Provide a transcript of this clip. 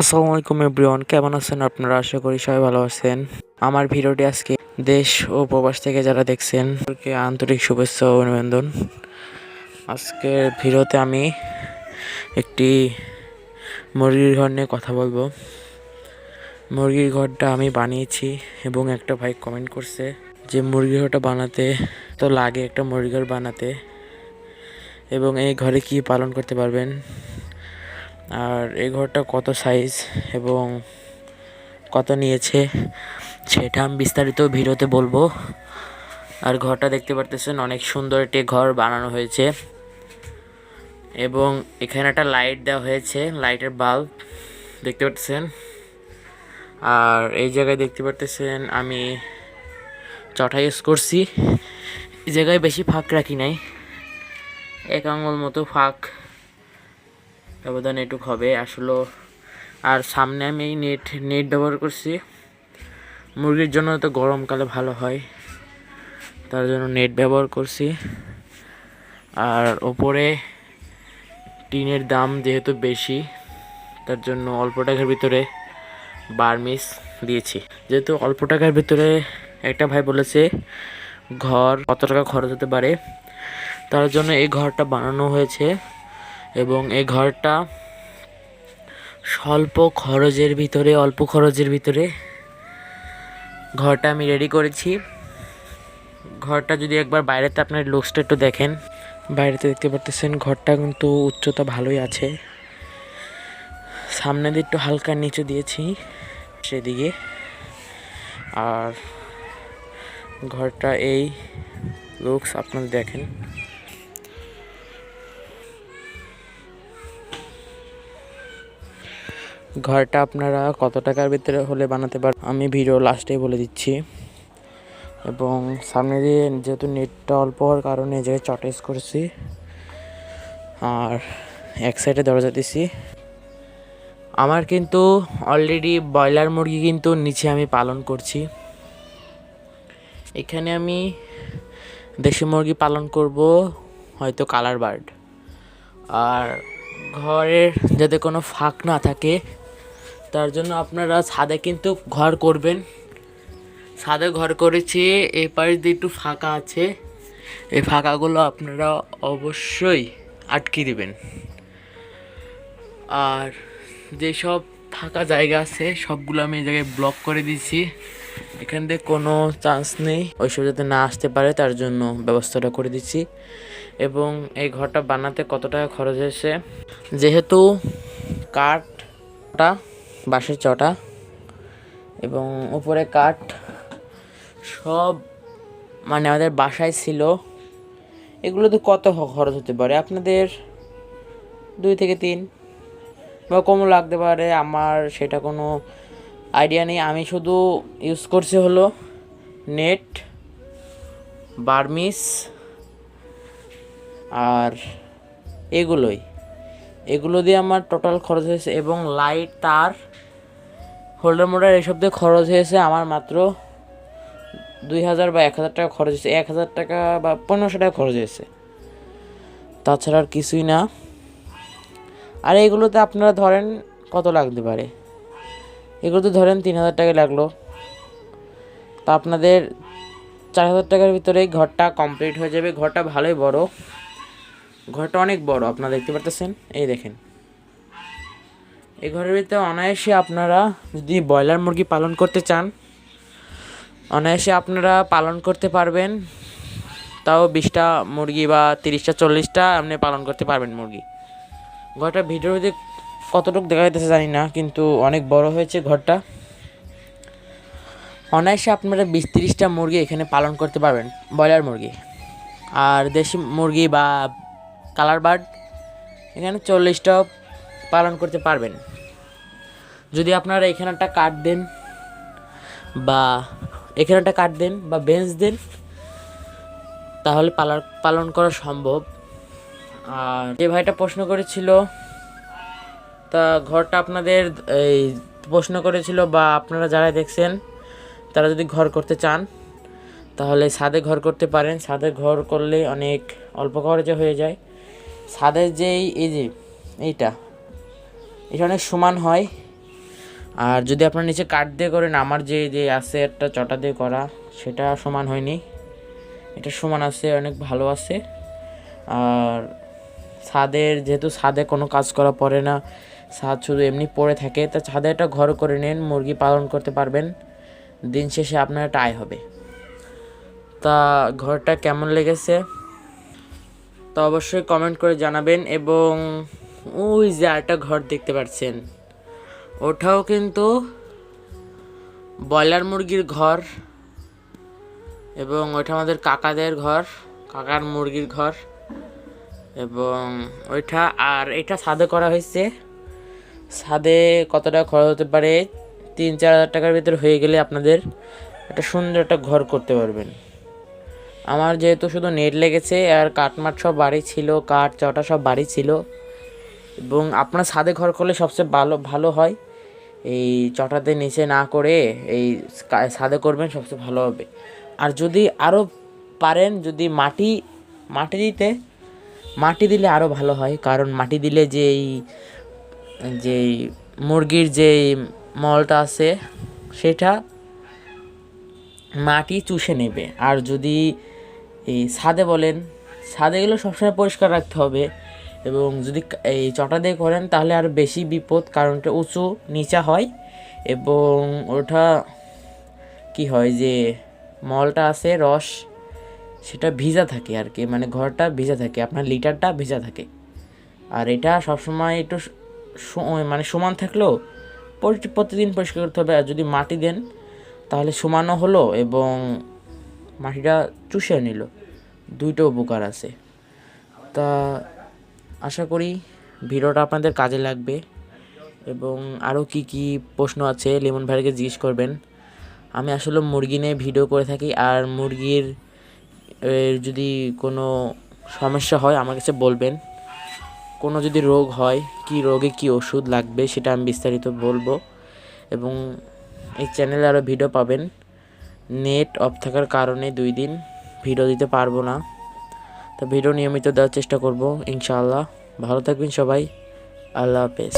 আসসালামু আলাইকুম এভরিওয়ান, কেমন আছেন আপনারা? আশা করি সবাই ভালো আছেন। আমার ভিডিওটি আজকে দেশ ও প্রবাস থেকে যারা দেখছেন আন্তরিক শুভেচ্ছা ও অভিনন্দন। আজকের ভিডিওতে আমি একটি মুরগির ঘর নিয়ে কথা বলব। মুরগির ঘরটা আমি বানিয়েছি এবং একটা ভাই কমেন্ট করছে যে মুরগির ঘরটা বানাতে তো লাগে একটা মুরগির ঘর বানাতে এবং এই ঘরে কি পালন করতে পারবেন আর এই ঘরটা কত সাইজ এবং কত নিয়েছে সেটা আমি বিস্তারিত ভিডিওতে বলব। আর ঘরটা দেখতে পারতেছেন অনেক সুন্দর একটি ঘর বানানো হয়েছে। এবং এখানে একটা লাইট দেওয়া হয়েছে লাইটের বাল্ব দেখতে পাচ্ছেন আর এই জায়গায় দেখতে পারতেছেন আমি চটা ইউজ করছি। এই জায়গায় বেশি ফাঁক রাখি নাই। এক আঙুল মতো ফাঁক। ব্যবধান এটুক হবে। আসলে আর সামনে আমি এই নেট নেট ব্যবহার করছি। মুরগির জন্য তো গরমকালে ভালো হয়। তার জন্য নেট ব্যবহার করছি। আর ওপরে টিনের দাম যেহেতু বেশি, তার জন্য অল্প টাকার ভিতরে বার্মিস দিয়েছি। যেহেতু অল্প টাকার ভিতরে একটা ভাই বলেছে, ঘর কত টাকা খরচ হতে পারে? তার জন্য এই ঘরটা বানানো হয়েছে। এবং এই ঘরটা স্বল্প খরচের ভিতরে, অল্প খরচের ভিতরে ঘরটা আমি রেডি করেছি। ঘরটা যদি একবার বাইরেতে আপনার লুকসটা একটু দেখেন, বাইরেতে দেখতে পারতেছেন ঘরটা কিন্তু উচ্চতা ভালোই আছে। সামনে দিয়ে একটু হালকা নিচে দিয়েছি, সেদিকে। আর ঘরটা এই লুকস আপনারা দেখেন। ঘরটা আপনারা কত টাকার ভিতরে হলে বানাতে পার আমি ভিডিও লাস্টে বলে দিচ্ছি। এবং সামনে দিয়ে যেহেতু নেটটা অল্প হওয়ার কারণে এই জায়গায় চটা ইউজ করেছি। আর এক সাইডে দরজা দিছি। আমার কিন্তু অলরেডি ব্রয়লার মুরগি কিন্তু নিচে আমি পালন করছি। এখানে আমি দেশি মুরগি পালন করব, হয়তো কালার বার্ড আর ঘরের যাতে কোনো ফাঁক না থাকে তার জন্য আপনারা ছাদে কিন্তু ঘর করবেন। ছাদে ঘর করেছি এই পাশ দিয়ে একটু ফাঁকা আছে। এই ফাঁকাগুলো আপনারা অবশ্যই আটকে দিবেন। আর যেসব ফাঁকা জায়গা আছে, সবগুলো আমি এই জায়গায় ব্লক করে দিয়েছি। এখান থেকে কোনো চান্স নেই, ওইসব যাতে না আসতে পারে, তার জন্য ব্যবস্থাটা করে দিচ্ছি এবং এই ঘরটা বানাতে কত টাকা খরচ হয়েছে? যেহেতু কাঠটা বাঁশের চটা এবং উপরে কাঠ সব মানে আমাদের বাসায় ছিল। এগুলোতে কত হ- খরচ হতে পারে? আপনাদের দুই থেকে তিন বা কমও লাগতে পারে, আমার সেটা কোনো আইডিয়া নেই। আমি শুধু ইউজ করছি হলো নেট বার্মিস আর এগুলোই। এগুলো দিয়ে আমার টোটাল খরচ হয়েছে এবং লাইট তার হোল্ডার মোল্ডার এসব দিয়ে খরচ হয়েছে আমার মাত্র দুই হাজার বা এক হাজার টাকা খরচ হয়েছে। এক হাজার টাকা বা পনেরোশো টাকা খরচ হয়েছে। তাছাড়া আর কিছুই না। আর এগুলোতে আপনারা ধরেন কত লাগতে পারে? এগুলোতে ধরেন তিন হাজার টাকা লাগল। তা আপনাদের চার হাজার টাকার ভিতরে ঘরটা কমপ্লিট হয়ে যাবে। ঘরটা ভালোই বড়। ঘরটা অনেক বড়, আপনারা দেখতে পারতেছেন? এই দেখেন। এই ঘরের ভিতরে অনায়াসে আপনারা যদি ব্রয়লার মুরগি পালন করতে চান, অনায়াসে আপনারা পালন করতে পারবেন। তাও বিশটা মুরগি বা তিরিশটা, চল্লিশটা আপনি পালন করতে পারবেন মুরগি। ঘরটা ভিডিওর মধ্যে কতটুকু দেখা যাইতেছে জানি না, কিন্তু অনেক বড় হয়েছে ঘরটা। অনায়াসে আপনারা বিশ, তিরিশটা মুরগি এখানে পালন করতে পারবেন, ব্রয়লার মুরগি। আর দেশি মুরগি বা কালার বার্ড এখানে চল্লিশটা পালন করতে পারবেন। যদি আপনারা এখানে একটা কাঠ দেন বা এখানে একটা কাঠ দেন বা বেঞ্চ দেন, তাহলে পালন পালন করা সম্ভব। আর যে ভাইটা প্রশ্ন করেছিল, তা ঘরটা আপনাদের এই প্রশ্ন করেছিল বা আপনারা যারা দেখছেন, তারা যদি ঘর করতে চান, তাহলে ছাদে ঘর করতে পারেন। ছাদে ঘর করলে অনেক অল্প খরচে হয়ে যায়। ছাদের যেই এই যে, এইটা, এটা অনেক সমান হয়। আর যদি আপনার নিচে কাঠ দিয়ে করেন, আমার যে যে আছে একটা চটা দিয়ে করা, সেটা সমান হয়নি। এটা সমান আছে, অনেক ভালো আছে। আর ছাদের, যেহেতু ছাদে কোনো কাজ করা পড়ে না, ছাদ শুধু এমনি পড়ে থাকে, তা ছাদে একটা ঘর করে নিন, মুরগি পালন করতে পারবেন। দিন শেষে আপনার একটা আয় হবে। তা ঘরটা কেমন লেগেছে? তা অবশ্যই কমেন্ট করে জানাবেন এবং ওই যে আরেকটা ঘর দেখতে পাচ্ছেন। ওটাও কিন্তু ব্রয়লার মুরগির ঘর এবং ওইটা আমাদের কাকাদের ঘর, কাকার মুরগির ঘর এবং ওইটা, আর এটা ছাদে করা হয়েছে। ছাদে কত টাকা খরচ হতে পারে? তিন, চার হাজার টাকার ভিতরে হয়ে গেলে আপনাদের একটা সুন্দর একটা ঘর করতে পারবেন। আমার যেহেতু শুধু নেট লেগেছে, আর কাঠমাট সব বাড়ি ছিল, কাঠ, চটা সব বাড়ি ছিল, এবং আপনার ছাদে ঘর করলে সবচেয়ে ভালো ভালো হয়। এই চটাতে নিচে না করে এই ছাদে করবেন, সবচেয়ে ভালো হবে। আর যদি আরও পারেন, যদি মাটি মাটি দিতে, মাটি দিলে আরও ভালো হয়, কারণ মাটি দিলে যেই যেই মুরগির যেই মলটা আছে, সেটা মাটি চুষে নেবে। আর যদি এই ছাদে বলেন ছাদে গেলে সবসময় পরিষ্কার রাখতে হবে। এবং যদি এই চটা দিয়ে করেন, তাহলে আরও বেশি বিপদ, কারণ ওটা উঁচু, নিচা হয়। এবং ওটা কি হয় যে, মলটা আছে, রস, সেটা ভিজা থাকে আর কি। মানে ঘরটা ভিজা থাকে, আপনার লিটারটা ভিজা থাকে। আর এটা সবসময় একটু মানে সমান থাকলেও পরি- প্রতিদিন পরিষ্কার করতে হবে। আর যদি মাটি দেন, তাহলে সমানও হলো এবং মাটিটা চুষে নিল। দুইটা উপকার আছে। তা আশা করি ভিডিওটা আপনাদের কাজে লাগবে এবং আরও কি কি প্রশ্ন আছে লেমন ভাইকে জিজ্ঞেস করবেন। আমি আসলে মুরগি নিয়ে ভিডিও করে থাকি আর মুরগির যদি কোনো সমস্যা হয় আমার কাছে বলবেন। কোনো যদি রোগ হয়, কি রোগে কি ওষুধ লাগবে সেটা আমি বিস্তারিত বলব এবং এই চ্যানেলে আরও ভিডিও পাবেন। নেট অফ থাকার কারণে দুই দিন ভিডিও দিতে পারব না। তো ভিডিও নিয়মিত দেওয়ার চেষ্টা করব ইনশাআল্লাহ। ভালো থাকবেন সবাই। আল্লাহ হাফেজ।